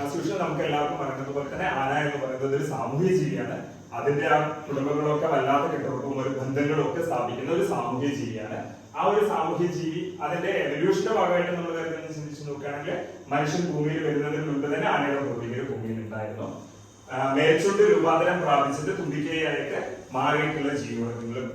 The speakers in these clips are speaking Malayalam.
ആസ്യൂഷൻ നമുക്ക് എല്ലാവർക്കും പറയുന്നത് പോലെ തന്നെ ആന എന്ന് പറയുന്നത് ഒരു സാമൂഹ്യ ജീവിയാണ്. അതിന്റെ ആ കുടുംബങ്ങളൊക്കെ വല്ലാത്ത കെട്ടുറപ്പും ഒരു ബന്ധങ്ങളും ഒക്കെ സ്ഥാപിക്കുന്ന ഒരു സാമൂഹ്യ ജീവിയാണ്. ആ ഒരു സാമൂഹ്യ ജീവി അതിന്റെ എവല്യൂഷന്റെ ഭാഗമായിട്ട് നമ്മൾ കരുതുന്നത് ചിന്തിച്ചു നോക്കുകയാണെങ്കിൽ മനുഷ്യൻ ഭൂമിയിൽ വരുന്നതിന് മുൻപ് തന്നെ ആനയുടെ ഭൂമിയിൽ ഭൂമിയിൽ ഉണ്ടായിരുന്നു. മേച്ചുണ്ട് രൂപാന്തരം പ്രാപിച്ചിട്ട് തുമ്പിക്കൈയായിട്ട് മാറിയിട്ടുള്ള ജീവികളും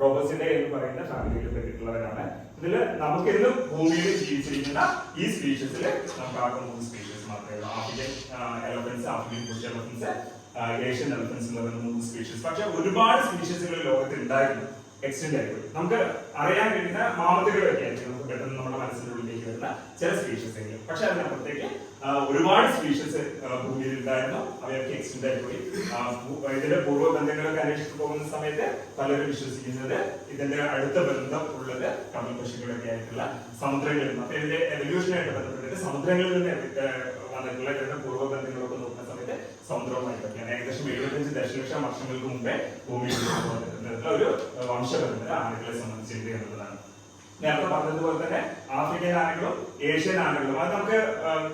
റോബസിന്റെ എന്ന് പറയുന്ന ഫാമിലിയിൽ പെട്ടിട്ടുള്ളവരാണ്. ഇതിൽ നമുക്ക് ഇന്ന് ഭൂമിയിൽ ജീവിച്ചിരിക്കുന്ന ഈ സ്പീഷീസിൽ നമുക്ക് ആകെ മൂന്ന് സ്പീഷീസ് മാത്രമേ African elephants African bush elephants Asian elephants എന്ന് പറയുന്ന മൂന്ന് സ്പീഷീസ് പക്ഷെ ഒരുപാട് സ്പീഷീസുകൾ ലോകത്ത് ഉണ്ടായിരുന്നു എക്സ്റ്റെൻഡ് ആയിപ്പോയി നമുക്ക് അറിയാൻ കഴിയുന്ന മാമത്തുകളൊക്കെ ആയിരിക്കും നമുക്ക് പെട്ടെന്ന് നമ്മുടെ മനസ്സിന്റെ വരുന്ന ചില സ്പീഷീസ് എങ്കിലും. പക്ഷെ അതിനപ്പുറത്തേക്ക് ഒരുപാട് സ്പീഷീസ് ഭൂമിയിൽ ഉണ്ടായിരുന്നു. അവയൊക്കെ എക്സ്റ്റെൻഡ് ആയിപ്പോയി ഇതിന്റെ പൂർവ ബന്ധങ്ങളൊക്കെ അന്വേഷിച്ചു പോകുന്ന സമയത്ത് പലരും വിശ്വസിക്കുന്നത് ഇതിന്റെ അടുത്ത ബന്ധം ഉള്ളത് കടൽ പക്ഷികളൊക്കെ ആയിട്ടുള്ള സമുദ്രങ്ങളിൽ നിന്ന്. അപ്പൊ ഇതിന്റെ എവല്യൂഷനായിട്ട് ബന്ധപ്പെട്ടിട്ട് സമുദ്രങ്ങളിൽ നിന്ന് വന്നിട്ടുള്ള പൂർവ ബന്ധങ്ങളൊക്കെ നോക്കുന്ന സമയത്ത് സമുദ്രവുമായിട്ടൊക്കെയാണ്. ഏകദേശം എഴുപത്തഞ്ച് ദശലക്ഷം വർഷങ്ങൾക്ക് മുമ്പേ ഭൂമിയിൽ വന്നിട്ടുള്ള ഒരു വംശപരമ്പര ആനകളെ സംബന്ധിച്ച് എന്ത് ചെയ്യുന്നതാണ് നേരത്തെ പറഞ്ഞതുപോലെ തന്നെ ആഫ്രിക്കൻ ആനകളും ഏഷ്യൻ ആനകളും അത് നമുക്ക്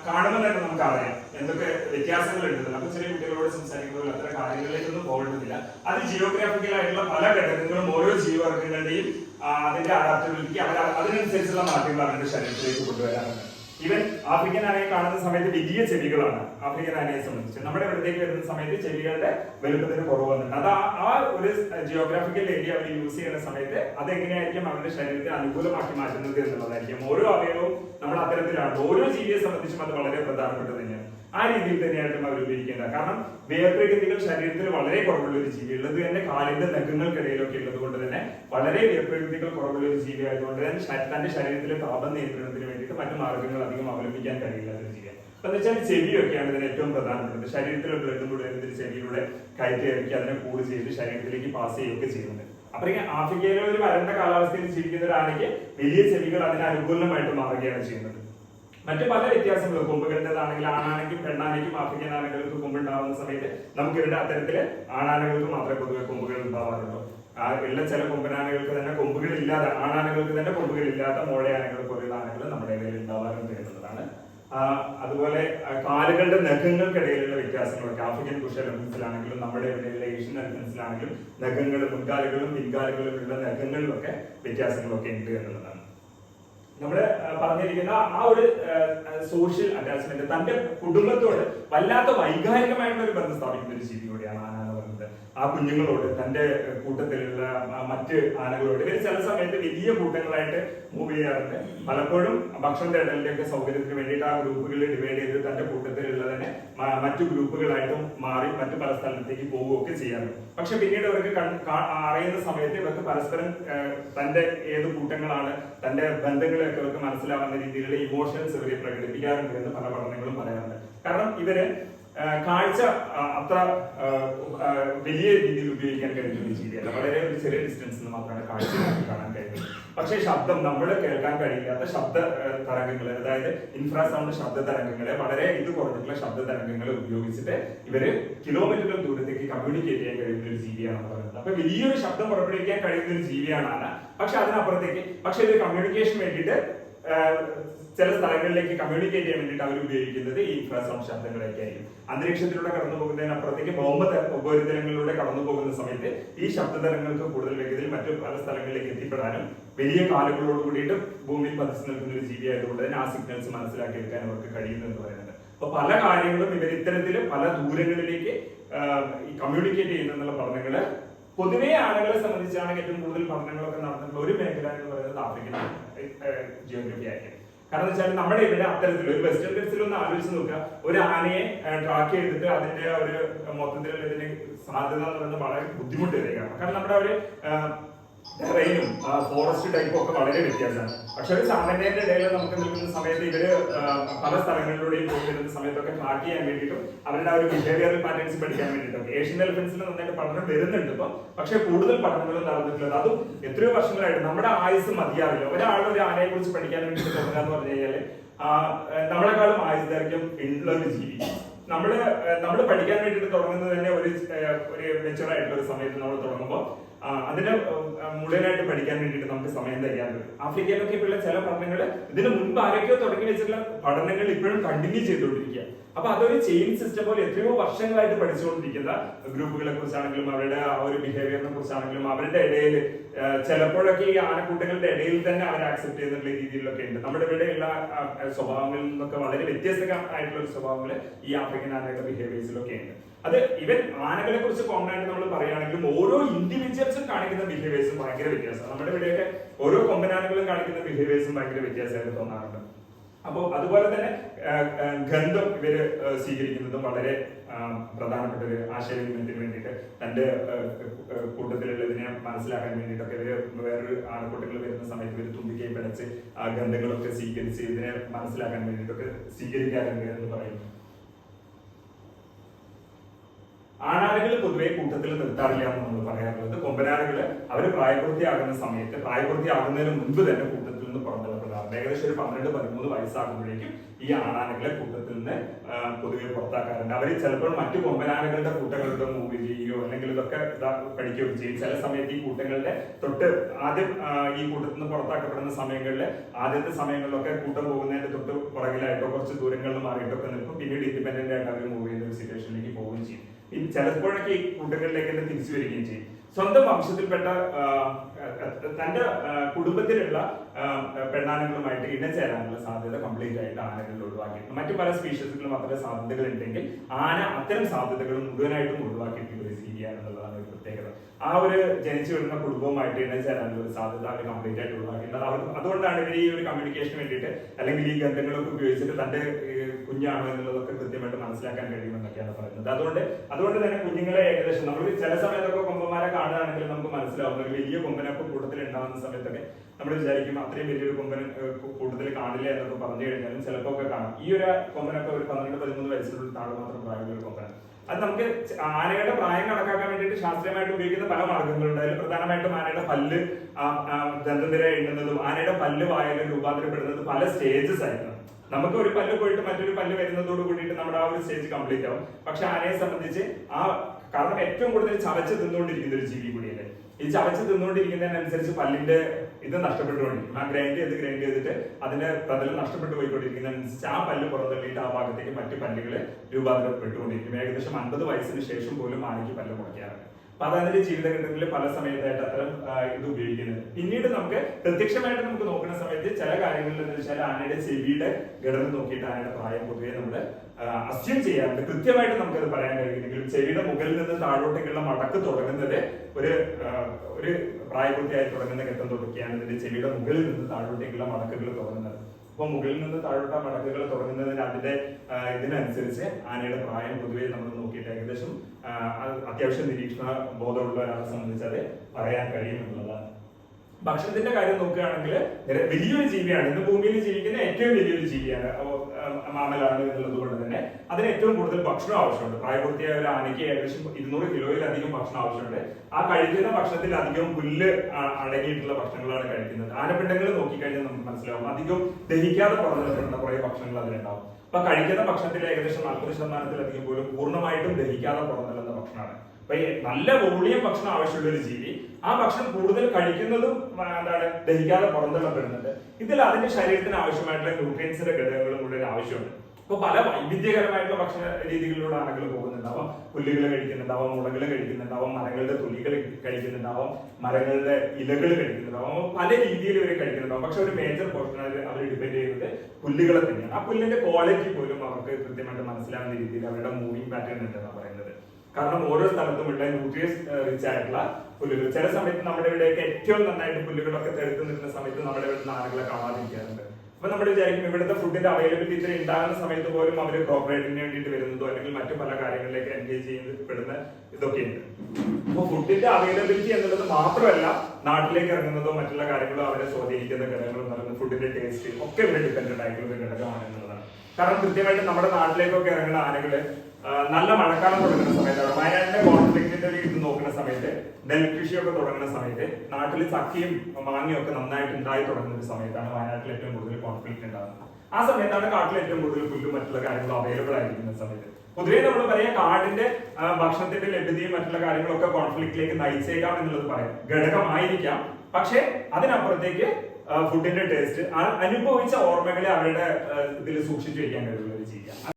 കാണുമ്പോൾ നമുക്ക് അറിയാം എന്തൊക്കെ വ്യത്യാസങ്ങളുണ്ട് നമുക്ക് ചെറിയ കുട്ടികളോട് സംസാരിക്കുമ്പോൾ അത്ര കാര്യങ്ങളിലേക്കൊന്നും പോകേണ്ടതില്ല അത് ജിയോഗ്രാഫിക്കൽ ആയിട്ടുള്ള പല ഘടകങ്ങളും ഓരോ ജീവവർഗങ്ങളുടെയും അതിന്റെ അഡാപ്റ്റബിലിറ്റി അവർ അതിനനുസരിച്ചുള്ള മാറ്റങ്ങൾ അവരുടെ ശരീരത്തിലേക്ക് കൊണ്ടുവരാറുണ്ട് ഈവൻ ആഫ്രിക്കൻ ആനയെ കാണുന്ന സമയത്ത് വലിയ ചെവികളാണ് ആഫ്രിക്കൻ ആനയെ സംബന്ധിച്ച്. നമ്മുടെ ഇവിടത്തേക്ക് വരുന്ന സമയത്ത് ചെവികളുടെ വലുപ്പത്തിന് കുറവ് വന്നിട്ടുണ്ട് അത് ആ- ഒരു ജിയോഗ്രാഫിക്കൽ ഏരിയ അവർ യൂസ് ചെയ്യുന്ന സമയത്ത് അതെങ്ങനെയായിരിക്കും അവരുടെ ശരീരത്തെ അനുകൂലമാക്കി മാറ്റുന്നത് എന്നുള്ളതായിരിക്കും. ഓരോ അവയവവും നമ്മൾ അത്തരത്തിലാണ്. ഓരോ ജീവിയെ സംബന്ധിച്ചും അത് വളരെ പ്രധാനപ്പെട്ടത് തന്നെയാണ്. ആ രീതിയിൽ തന്നെയായിട്ടും അവർ ഉപയോഗിക്കേണ്ടത് കാരണം വേർപ്രകൃതികൾ ശരീരത്തിൽ വളരെ കുറവുള്ള ഒരു ജീവി ഉള്ളത് തന്നെ കാലിന്റെ നഖങ്ങൾക്കിടയിലൊക്കെ ഉള്ളത് കൊണ്ട് തന്നെ വളരെ വേർപ്രകൃതികൾ കുറവുള്ള ഒരു ജീവി ആയതുകൊണ്ട് തന്നെ തന്റെ ശരീരത്തിലെ താപം നിയന്ത്രണത്തിന് വേണ്ടിയിട്ട് മറ്റു മാർഗങ്ങൾ അധികം അവലംബിക്കാൻ കഴിയില്ലാത്ത ഒരു ജീവിയാണ്. എന്ന് വെച്ചാൽ ചെവിയൊക്കെയാണ് ഇതിന് ഏറ്റവും പ്രധാനപ്പെട്ടത്. ശരീരത്തിലെ ബ്ലഡ് മുഴുവൻ ചെവിയിലൂടെ കയറ്റി ഇറക്കി അതിനെ കൂട് ചെയ്ത് ശരീരത്തിലേക്ക് പാസ് ചെയ്യുകയൊക്കെ ചെയ്യുന്നുണ്ട്. അപ്പൊ ഇങ്ങനെ ആഫ്രിക്കയിലെ ഒരു വരണ്ട കാലാവസ്ഥയിൽ ജീവിക്കുന്ന ഒരാണെങ്കിൽ വലിയ ചെവികൾ അതിന് അനുകൂലമായിട്ട് മാറുകയാണ് ചെയ്യുന്നത്. മറ്റു പല വ്യത്യാസങ്ങളും. കൊമ്പുകളുടേതാണെങ്കിൽ ആണാനയ്ക്കും പെണ്ണാനയ്ക്കും ആഫ്രിക്കൻ ആനകൾക്ക് കൊമ്പുണ്ടാവുന്ന സമയത്ത് നമുക്ക് ഇവിടെ അത്തരത്തിൽ ആണാനകൾക്ക് മാത്രമേ പൊതുവെ കൊമ്പുകൾ ഉണ്ടാവാറുള്ളൂ. ആ ഉള്ള ചില കൊമ്പനാനകൾക്ക് തന്നെ കൊമ്പുകൾ ഇല്ലാതെ ആണാനകൾക്ക് തന്നെ കൊമ്പുകൾ ഇല്ലാത്ത മോഴയാനകൾ പോലെയുള്ള ആനകൾ നമ്മുടെ ഇടയിൽ ഉണ്ടാവാറുണ്ട് എന്നുള്ളതാണ്. അതുപോലെ കാലുകളുടെ നഖങ്ങൾക്കിടയിലുള്ള വ്യത്യാസങ്ങളൊക്കെ ആഫ്രിക്കൻ പുഷ്യ എലഫൻസിലാണെങ്കിലും നമ്മുടെ ഇവിടെയുള്ള ഏഷ്യൻ എലഫൻസിലാണെങ്കിലും നഖങ്ങളും മുൻകാലുകളും പിൻകാലുകളും ഉള്ള നഖങ്ങളിലൊക്കെ വ്യത്യാസങ്ങളൊക്കെ ഉണ്ട് എന്നുള്ളതാണ്. നമ്മൾ ആ, പറഞ്ഞിരിക്കുന്ന ആ ഒരു സോഷ്യൽ അറ്റാച്ച്മെന്റ് തന്റെ കുടുംബത്തോട് വല്ലാത്ത വൈകാരികമായിട്ടുള്ള ഒരു ബന്ധം സ്ഥാപിക്കുന്ന ഒരു ജീവി കൂടിയാണ് ആന പറയുന്നത് ആ കുഞ്ഞുങ്ങളോട് തന്റെ കൂട്ടത്തിലുള്ള മറ്റ് ആനകളോട് ഇവർ ചില സമയത്ത് വലിയ കൂട്ടങ്ങളായിട്ട് മൂവ് ചെയ്യാറുണ്ട്. പലപ്പോഴും ഭക്ഷണ ഇടലിന്റെ ഒക്കെ സൗകര്യത്തിന് വേണ്ടിയിട്ട് ആ ഗ്രൂപ്പുകളിൽ ഡിവൈഡ് ചെയ്ത് തന്റെ കൂട്ടത്തിലുള്ളതിനെ മറ്റു ഗ്രൂപ്പുകളായിട്ടും മാറി മറ്റു പല സ്ഥലത്തേക്ക് പോവുകയൊക്കെ ചെയ്യാറുണ്ട്. പക്ഷെ പിന്നീട് അവർക്ക് അറിയുന്ന സമയത്ത് ഇവർക്ക് പരസ്പരം തന്റെ ഏത് കൂട്ടങ്ങളാണ് തന്റെ ബന്ധങ്ങളെയൊക്കെ ഇവർക്ക് മനസ്സിലാവുന്ന രീതിയിലുള്ള ഇമോഷൻസ് ഇവരെ പ്രകടിപ്പിക്കാറുണ്ട് എന്ന് പല പഠനങ്ങളും പറയാറുണ്ട്. കാരണം ഇവർ കാഴ്ച അത്ര വലിയ രീതിയിൽ ഉപയോഗിക്കാൻ കഴിയുന്ന ഒരു വളരെ ഒരു ചെറിയ ഡിസ്റ്റൻസിൽ മാത്രമാണ് കാഴ്ച കാണാൻ കഴിയുന്നത്. പക്ഷേ ശബ്ദം നമ്മൾ കേൾക്കാൻ കഴിയാത്ത ശബ്ദ തരംഗങ്ങൾ അതായത് ഇൻഫ്രാസൗണ്ട് ശബ്ദ തരംഗങ്ങളെ വളരെ ഇത് കുറഞ്ഞിട്ടുള്ള ശബ്ദ തരംഗങ്ങൾ ഉപയോഗിച്ചിട്ട് ഇവർ കിലോമീറ്ററുകൾ ദൂരത്തേക്ക് കമ്മ്യൂണിക്കേറ്റ് ചെയ്യാൻ കഴിയുന്ന ഒരു ജീവിയാണ് പറയുന്നത്. അപ്പൊ വലിയൊരു ശബ്ദം പുറപ്പെടുവിക്കാൻ കഴിയുന്ന ഒരു ജീവിയാണ് ആന. പക്ഷെ അതിനപ്പുറത്തേക്ക് പക്ഷെ ഇത് കമ്മ്യൂണിക്കേഷൻ വേണ്ടിയിട്ട് ചില സ്ഥലങ്ങളിലേക്ക് കമ്മ്യൂണിക്കേറ്റ് ചെയ്യാൻ വേണ്ടിയിട്ട് അവർ ഉപയോഗിക്കുന്നത് ഈ ഇൻഫ്രാസൗണ്ട് ശബ്ദങ്ങളൊക്കെ ആയിരിക്കും അന്തരീക്ഷത്തിലൂടെ കടന്നു പോകുന്നതിനപ്പുറത്തേക്ക് ത- ഉപരിതലങ്ങളിലൂടെ കടന്നു പോകുന്ന സമയത്ത് ഈ ശബ്ദതരങ്ങൾക്ക് കൂടുതൽ വേഗതയിൽ മറ്റു പല സ്ഥലങ്ങളിലേക്ക് എത്തിപ്പെടാനും വലിയ കാലുകളോട് കൂടിയിട്ട് ഭൂമിയിൽ പതിച്ചു നിൽക്കുന്ന ഒരു ജീവി ആയതുകൊണ്ട് തന്നെ ആ സിഗ്നൽസ് മനസ്സിലാക്കി എടുക്കാൻ അവർക്ക് കഴിയുന്നു എന്ന് പറയുന്നത്. അപ്പൊ പല കാര്യങ്ങളും ഇവർ ഇത്തരത്തിൽ പല ദൂരങ്ങളിലേക്ക് കമ്മ്യൂണിക്കേറ്റ് ചെയ്യുന്നു കമ്മ്യൂണിക്കേറ്റ് ചെയ്യുന്നുള്ള പഠനങ്ങൾ പൊതുവേ ആളുകളെ സംബന്ധിച്ചാണ് ഏറ്റവും കൂടുതൽ പഠനങ്ങളൊക്കെ നടന്നിട്ടുള്ള ഒരു മേഖല എന്ന് പറയുന്നത് ആഫ്രിക്കൻ ജിയോഗ്രഫി ആയിരിക്കും കാരണം വെച്ചാൽ നമ്മുടെ ഇവിടെ അത്തരത്തിൽ ഒരു വെസ്റ്റേൺ ഗഡ്സിൽ ഒന്ന് ആലോചിച്ച് നോക്കുക. ഒരു ആനയെ ട്രാക്ക് ചെയ്തിട്ട് അതിന്റെ ഒരു മൊത്തത്തിലുള്ള ഇതിന് സാധ്യത എന്ന് പറയുന്നത് വളരെ ബുദ്ധിമുട്ടേറിയ കാരണം നമ്മുടെ ഒരു ടെറൈനും ഫോറസ്റ്റ് ടൈപ്പും ഒക്കെ വളരെ വ്യത്യാസമാണ്. പക്ഷെ ഒരു സാമാന്യന്റെ ഇടയിൽ നമുക്ക് നിൽക്കുന്ന സമയത്ത് ഇവർ പല സ്ഥലങ്ങളിലൂടെയും പോയി വരുന്ന സമയത്തൊക്കെ ട്രാക്ക് ചെയ്യാൻ വേണ്ടിയിട്ടും അവരുടെ ആ ഒരു ബിഹേവിയറൽ പാറ്റേൺസ് പഠിക്കാൻ വേണ്ടിയിട്ടും ഏഷ്യൻ എലിഫൻസിൽ നന്നായിട്ട് പഠനം വരുന്നുണ്ട് ഇപ്പം. പക്ഷെ കൂടുതൽ പഠനങ്ങളും നടന്നിട്ടുള്ളത് അതും എത്രയോ വർഷങ്ങളായിട്ട് നമ്മുടെ ആയുസ് മതിയാവില്ല. ഒരാളുടെ ഒരു ആനയെ കുറിച്ച് പഠിക്കാൻ വേണ്ടി തുടങ്ങുക എന്ന് പറഞ്ഞു കഴിഞ്ഞാൽ നമ്മളെക്കാളും ആയുസ് ദൈർഘ്യം ഉള്ള ഒരു ജീവി. നമ്മൾ നമ്മൾ പഠിക്കാൻ വേണ്ടിയിട്ട് തുടങ്ങുന്നത് തന്നെ ഒരു ഒരു മെച്ചുവർ ഒരു സമയത്ത് നമ്മൾ തുടങ്ങുമ്പോൾ അതിന് ആ, മുഴുവനായിട്ട് പഠിക്കാൻ വേണ്ടിയിട്ട് നമുക്ക് സമയം പറ്റും. ആഫ്രിക്കയിലൊക്കെ ചില പഠനങ്ങൾ ഇതിന് മുൻപ് ആരൊക്കെയോ തുടങ്ങി വെച്ചിട്ടുള്ള പഠനങ്ങൾ ഇപ്പോഴും കണ്ടിന്യൂ ചെയ്തുകൊണ്ടിരിക്കുക. അപ്പൊ അതൊരു ചെയിൻ സിസ്റ്റം പോലെ എത്രയോ വർഷങ്ങളായിട്ട് പഠിച്ചുകൊണ്ടിരിക്കുന്ന ഗ്രൂപ്പുകളെ കുറിച്ചാണെങ്കിലും അവരുടെ ആ ഒരു ബിഹേവിയറിനെ കുറിച്ചാണെങ്കിലും അവരുടെ ഇടയിൽ ചിലപ്പോഴൊക്കെ ഈ ആനക്കൂട്ടങ്ങളുടെ ഇടയിൽ തന്നെ അവർ ആക്സെപ്റ്റ് ചെയ്യുന്നുള്ള രീതിയിലൊക്കെ ഉണ്ട്. നമ്മുടെ ഇവിടെയുള്ള സ്വഭാവങ്ങളിൽ നിന്നൊക്കെ വളരെ വ്യത്യസ്തമായിട്ടുള്ള ഒരു സ്വഭാവങ്ങൾ ഈ ആഫ്രിക്കൻ ആനകളുടെ ബിഹേവിയേഴ്സിലൊക്കെ ഉണ്ട്. അത് ഇവൻ ആനകളെ കുറിച്ച് കോമൺ ആയിട്ട് നമ്മൾ പറയുകയാണെങ്കിലും ഓരോ ഇൻഡിവിജ്വൽസും കാണിക്കുന്ന ബിഹേവിയേഴ്സും ഭയങ്കര വ്യത്യാസമാണ്. നമ്മുടെ ഇവിടെയൊക്കെ ഓരോ കൊമ്പനാനകളും കാണിക്കുന്ന ബിഹേവിയേഴ്സും ഭയങ്കര വ്യത്യാസമായിട്ട് തോന്നാറുണ്ട്. അപ്പോൾ അതുപോലെ തന്നെ ഗന്ധം ഇവർ സ്വീകരിക്കുന്നതും വളരെ പ്രധാനപ്പെട്ട ഒരു ആശയവിനിമയത്തിന് വേണ്ടിയിട്ട് തന്റെ കൂട്ടത്തിലുള്ളതിനെ മനസ്സിലാക്കാൻ വേണ്ടിയിട്ടൊക്കെ ഇവർ വേറൊരു ആൾക്കൂട്ടങ്ങൾ വരുന്ന സമയത്ത് ഇവർ തുമ്പിക്കൈ പിടച്ച് ആ ഗന്ധങ്ങളൊക്കെ സ്വീകരിച്ച് ഇതിനെ മനസ്സിലാക്കാൻ വേണ്ടിയിട്ടൊക്കെ സ്വീകരിക്കാറുണ്ട് എന്ന് പറയുന്നു. ആണാടുകൾ പൊതുവെ കൂട്ടത്തിൽ നിർത്താറില്ല എന്ന് നമ്മൾ പറയാറുള്ളത്. കൊമ്പനാടുകൾ അവർ പ്രായപൂർത്തിയാകുന്ന സമയത്ത് പ്രായപൂർത്തിയാകുന്നതിന് മുൻപ് തന്നെ കൂട്ടത്തിൽ നിന്ന് പുറന്തള്ളപ്പെടാറുണ്ട് ഏകദേശം ഒരു പന്ത്രണ്ട് പതിമൂന്ന് വയസ്സാകുമ്പോഴേക്കും ഈ ആണാനകളെ കൂട്ടത്തിൽ നിന്ന് പൊതുവെ പുറത്താക്കാറുണ്ട്. അവർ ചിലപ്പോൾ മറ്റു കൊമ്പനാനകളുടെ കൂട്ടങ്ങളുടെ മൂവ് ചെയ്യുകയോ അല്ലെങ്കിൽ ഇതൊക്കെ ഇതാ പഠിക്കുകയോ ചെയ്യും. ചില സമയത്ത് ഈ കൂട്ടങ്ങളുടെ തൊട്ട് ആദ്യം ഈ കൂട്ടത്തിൽ നിന്ന് പുറത്താക്കപ്പെടുന്ന സമയങ്ങളിൽ ആദ്യത്തെ സമയങ്ങളിലൊക്കെ കൂട്ടം പോകുന്നതിന്റെ തൊട്ട് പുറകിലായിട്ടോ കുറച്ച് ദൂരങ്ങളിൽ മാറിയിട്ടൊക്കെ നിൽക്കും. പിന്നീട് ഇൻഡിപെൻഡന്റ് ആയിട്ട് അവർ മൂവ് ചെയ്യുന്ന ഒരു സിറ്റുവേഷനിലേക്ക് പോവുകയും ചെയ്യും ഇനി ചിലപ്പോഴൊക്കെ ഈ കൂട്ടങ്ങളിലേക്ക് തന്നെ തിരിച്ചു വരികയും ചെയ്യും. സ്വന്തം വംശത്തിൽപ്പെട്ട തന്റെ കുടുംബത്തിലുള്ള പെണ്ണാനകളുമായിട്ട് ഇണചേരാനുള്ള സാധ്യത കംപ്ലീറ്റ് ആയിട്ട് ആനകളിൽ ഒഴിവാക്കിയിട്ടുണ്ട്. മറ്റു പല സ്പീഷീസുകളും അത്തരം സാധ്യതകൾ ഉണ്ടെങ്കിൽ ആന അത്തരം സാധ്യതകൾ മുഴുവനായിട്ടും ഒഴിവാക്കിയിട്ടുള്ള ഒരു എന്നുള്ളതാണ് ഒരു പ്രത്യേകത. ആ ഒരു ജനിച്ചു വരുന്ന കുടുംബവുമായിട്ട് ഇണചേരാനുള്ള സാധ്യത അവർ കംപ്ലീറ്റ് ആയിട്ട് ഒഴിവാക്കിയിട്ടുണ്ട്. അവർക്ക് അതുകൊണ്ടാണ് ഇവർ ഈ ഒരു കമ്മ്യൂണിക്കേഷന് വേണ്ടിയിട്ട് അല്ലെങ്കിൽ ഈ ഗന്ധങ്ങളൊക്കെ ഉപയോഗിച്ചിട്ട് തന്റെ കുഞ്ഞാണോ എന്നുള്ളതൊക്കെ കൃത്യമായിട്ട് മനസ്സിലാക്കാൻ കഴിയുമെന്നൊക്കെയാണ് പറയുന്നത്. അതുകൊണ്ട് അതുകൊണ്ട് തന്നെ കുഞ്ഞുങ്ങളെ ഏകദേശം നമ്മൾ ചില സമയത്തൊക്കെ കൊമ്പന്മാരെ കാണുകയാണെങ്കിൽ നമുക്ക് മനസ്സിലാവുന്ന ഒരു വലിയ കൊമ്പനൊക്കെ കൂട്ടത്തിൽ ഉണ്ടാകുന്ന സമയത്തൊക്കെ നമ്മൾ വിചാരിക്കും അത്രയും വലിയൊരു കൊമ്പൻ കൂട്ടത്തിൽ കാണില്ല എന്നൊക്കെ പറഞ്ഞു കഴിഞ്ഞാലും ചിലപ്പോൾ ഒക്കെ കാണും. ഈ ഒരു കൊമ്പനൊക്കെ ഒരു പന്ത്രണ്ട് പതിമൂന്ന് വയസ്സിലുള്ള താഴെ മാത്രം പ്രായമുള്ള ഒരു അത് നമുക്ക് ആനയുടെ പ്രായം കണക്കാക്കാൻ വേണ്ടിയിട്ട് ശാസ്ത്രീയമായിട്ട് ഉപയോഗിക്കുന്ന പല മാർഗങ്ങളുണ്ട്. അതിൽ പ്രധാനമായിട്ടും ആനയുടെ പല്ല് ദന്തനിര എണ്ണുന്നതും ആനയുടെ പല്ല് വായന രൂപാന്തരപ്പെടുന്നത് പല സ്റ്റേജസ് ആയിരുന്നു. നമുക്ക് ഒരു പല്ല് പോയിട്ട് മറ്റൊരു പല്ല് വരുന്നതോട് കൂടിയിട്ട് നമ്മുടെ ആ ഒരു സ്റ്റേജ് കംപ്ലീറ്റ് ആവും. പക്ഷെ ആനയെ സംബന്ധിച്ച് ആ കാരണം ഏറ്റവും കൂടുതൽ ചവച്ച് തിന്നുകൊണ്ടിരിക്കുന്ന ഒരു ജീവി കൂടിയല്ലേ ഈ ചവച്ച് തിന്നുകൊണ്ടിരിക്കുന്നതിനനുസരിച്ച് പല്ലിന്റെ ഇത് നഷ്ടപ്പെട്ടുകൊണ്ടിരിക്കും. ആ ഗ്രൈൻഡ് ചെയ്ത് ഗ്രൈൻഡ് ചെയ്തിട്ട് അതിന്റെ പ്രതലം നഷ്ടപ്പെട്ടു പോയിക്കൊണ്ടിരിക്കുന്നതനുസരിച്ച് ആ പല്ല് പുറന്തള്ളിയിട്ട് ആ ഭാഗത്തേക്ക് മറ്റു പല്ലുകൾ രൂപാന്തരപ്പെട്ടുകൊണ്ടിരിക്കും. ഏകദേശം അൻപത് വയസ്സിന് ശേഷം പോലും ആനയ്ക്ക് പല്ല് മുളയ്ക്കാറുണ്ട് അപ്പൊ അത് അതിന്റെ ജീവിതഘട്ടത്തിൽ പല സമയത്തായിട്ട് അത്തരം ഇത് ഉപയോഗിക്കുന്നത്. പിന്നീട് നമുക്ക് പ്രത്യക്ഷമായിട്ട് നമുക്ക് നോക്കുന്ന സമയത്ത് ചില കാര്യങ്ങളിൽ എന്ന് വെച്ചാൽ ആനയുടെ ചെവിയുടെ ഘടന നോക്കിയിട്ട് ആനയുടെ പ്രായം പൊതുവെ നമ്മൾ അസ്യം ചെയ്യാറുണ്ട്. കൃത്യമായിട്ട് നമുക്കത് പറയാൻ കഴിയുമെങ്കിലും ചെവിയുടെ മുകളിൽ നിന്ന് താഴോട്ടേക്കുള്ള മടക്ക് തുടങ്ങുന്നത് ഒരു ഒരു പ്രായപൂർത്തിയായി തുടങ്ങുന്ന ഘട്ടം തുടക്കിയാണ് ഇതിന്റെ ചെവിയുടെ മുകളിൽ നിന്ന് താഴോട്ടേക്കുള്ള മടക്കുകൾ തുടങ്ങുന്നത്. അപ്പൊ മുകളിൽ നിന്ന് താഴോട്ട മടക്കുകൾ തുടങ്ങുന്നതിന് അതിന്റെ ഇതിനനുസരിച്ച് ആനയുടെ പ്രായം പൊതുവെ നമ്മൾ നോക്കിയിട്ട് ഏകദേശം അത് അത്യാവശ്യം നിരീക്ഷണ ബോധമുള്ള ഒരാളെ സംബന്ധിച്ച് അത് പറയാൻ കഴിയും എന്നുള്ളതാണ്. ഭക്ഷണത്തിന്റെ കാര്യം നോക്കുകയാണെങ്കിൽ വലിയൊരു ജീവിയാണ്. ഇന്ന് ഭൂമിയിൽ ജീവിക്കുന്ന ഏറ്റവും വലിയൊരു ജീവിയാണ്. മാമലാണ് എന്നുള്ളത് കൊണ്ട് തന്നെ അതിന് ഏറ്റവും കൂടുതൽ ഭക്ഷണം ആവശ്യമുണ്ട്. പ്രായപൂർത്തിയായ ഒരു ആനയ്ക്ക് ഏകദേശം ഇരുന്നൂറ് കിലോയിലധികം ഭക്ഷണം ആവശ്യമുണ്ട്. ആ കഴിക്കുന്ന ഭക്ഷണത്തിൽ അധികം പുല്ല് അടങ്ങിയിട്ടുള്ള ഭക്ഷണങ്ങളാണ് കഴിക്കുന്നത്. ആനപ്പിണ്ടങ്ങൾ നോക്കിക്കഴിഞ്ഞാൽ നമുക്ക് മനസ്സിലാവും. അധികം ദഹിക്കാതെ പറഞ്ഞിട്ടുള്ള കുറേ ഭക്ഷണങ്ങൾ അതിലുണ്ടാവും. അപ്പൊ കഴിക്കുന്ന ഭക്ഷണത്തിൽ ഏകദേശം നാൽപ്പത് ശതമാനത്തിലധികം പോലും പൂർണമായിട്ടും ദഹിക്കാതെ പുറത്തുള്ള ഭക്ഷണമാണ്. അപ്പൊ നല്ല വോളിയം ഭക്ഷണം ആവശ്യമുള്ള ഒരു ജീവി ആ ഭക്ഷണം കൂടുതൽ കഴിക്കുന്നതും എന്താണ് ദഹിക്കാതെ പുറന്തള്ളപ്പെടുന്നുണ്ട്. ഇതിൽ അതിന്റെ ശരീരത്തിന് ആവശ്യമായിട്ടുള്ള ന്യൂട്രിയൻസിന്റെ ഘടകങ്ങളും കൂടുതൽ ആവശ്യമുണ്ട്. അപ്പൊ പല വൈവിധ്യകരമായിട്ടുള്ള ഭക്ഷണ രീതികളിലൂടെ ആണെങ്കിൽ പോകുന്നുണ്ടാവാം. പുല്ലുകൾ കഴിക്കുന്നുണ്ടാവാം മുളകൾ കഴിക്കുന്നുണ്ടാവാം മരങ്ങളുടെ തൊലികൾ കഴിക്കുന്നുണ്ടാവാം മരങ്ങളുടെ ഇലകൾ കഴിക്കുന്നുണ്ടാവാം. പല രീതിയിൽ ഇവർ കഴിക്കുന്നുണ്ടാവും. പക്ഷെ ഒരു മേജർ പോർഷൻ അവർ ഡിപെൻഡ് ചെയ്യുന്നത് പുല്ലുകളെ തന്നെയാണ്. ആ പുല്ലിന്റെ ക്വാളിറ്റി പോലും അവർക്ക് കൃത്യമായിട്ട് മനസ്സിലാവുന്ന രീതിയിൽ അവരുടെ മൂവിങ് പാറ്റേൺ ഉണ്ടെന്നാണ് പറയുന്നത്. കാരണം ഓരോ സ്ഥലത്തും ഉള്ള ന്യൂട്രിയസ് റിച്ച് ആയിട്ടുള്ള പുല്ലുകൾ. ചില സമയത്ത് നമ്മുടെ ഇവിടെയൊക്കെ ഏറ്റവും നന്നായിട്ട് പുല്ലുകളൊക്കെ തെടുത്ത് നിൽക്കുന്ന സമയത്ത് നമ്മുടെ ഇവിടെ ആളുകളെ കാണാതിരിക്കാറുണ്ട്. അപ്പൊ നമ്മൾ വിചാരിക്കും ഇവിടുത്തെ ഫുഡിന്റെ അവൈലബിലിറ്റി ഇത്ര ഉണ്ടാകുന്ന സമയത്ത് പോലും അവർ കോപ്പറേറ്റിന് വേണ്ടിയിട്ട് വരുന്നതോ അല്ലെങ്കിൽ മറ്റു പല കാര്യങ്ങളിലേക്ക് എൻഗേജ് ചെയ്യപ്പെടുന്ന ഇതൊക്കെയുണ്ട് അപ്പൊ ഫുഡിന്റെ അവൈലബിലിറ്റി എന്നുള്ളത് മാത്രമല്ല നാട്ടിലേക്ക് ഇറങ്ങുന്നതോ മറ്റുള്ള കാര്യങ്ങളോ അവരെ സ്വാധീനിക്കുന്ന ഘടകങ്ങളും നൽകുന്ന ഫുഡിന്റെ ടേസ്റ്റ് ഒക്കെ ഇവിടെ ഡിപ്പെൻഡന്റ് ആയിട്ടുള്ള ഘടകമാണ് എന്നുള്ളതാണ്. കാരണം കൃത്യമായിട്ട് നമ്മുടെ നാട്ടിലേക്കൊക്കെ ഇറങ്ങുന്ന ആനകൾ നല്ല മഴക്കാലം തുടങ്ങുന്ന സമയത്താണ് വയനാട്ടിലെ കോൺഫ്ലിക്റ്റിന്റെ ഒരു ഇത് നോക്കുന്ന സമയത്ത് നെൽകൃഷിയൊക്കെ തുടങ്ങുന്ന സമയത്ത് നാട്ടിൽ ചക്കയും മാങ്ങയും ഒക്കെ നന്നായിട്ട് ഉണ്ടായി തുടങ്ങുന്ന ഒരു സമയത്താണ് വയനാട്ടിൽ ഏറ്റവും കൂടുതൽ കോൺഫ്ലിക്റ്റ് ഉണ്ടാകുന്നത്. ആ സമയത്താണ് കാട്ടിൽ ഏറ്റവും കൂടുതൽ പുല്ലും മറ്റുള്ള കാര്യങ്ങളും അവൈലബിൾ ആയിരിക്കുന്ന സമയത്ത്. പൊതുവേ നമ്മൾ പറയാം കാടിന്റെ ഭക്ഷണത്തിന്റെ ലഭ്യതയും മറ്റുള്ള കാര്യങ്ങളൊക്കെ കോൺഫ്ലിക്റ്റിലേക്ക് നയിച്ചേക്കാം എന്നുള്ളത് പറയാം. ഘടകമായിരിക്കാം. പക്ഷേ അതിനപ്പുറത്തേക്ക് ഫുഡിന്റെ ടേസ്റ്റ് അനുഭവിച്ച ഓർമ്മകളെ അവരുടെ ഇതിൽ സൂക്ഷിച്ചു വയ്ക്കാൻ ഒരു ജീവിയാണ്.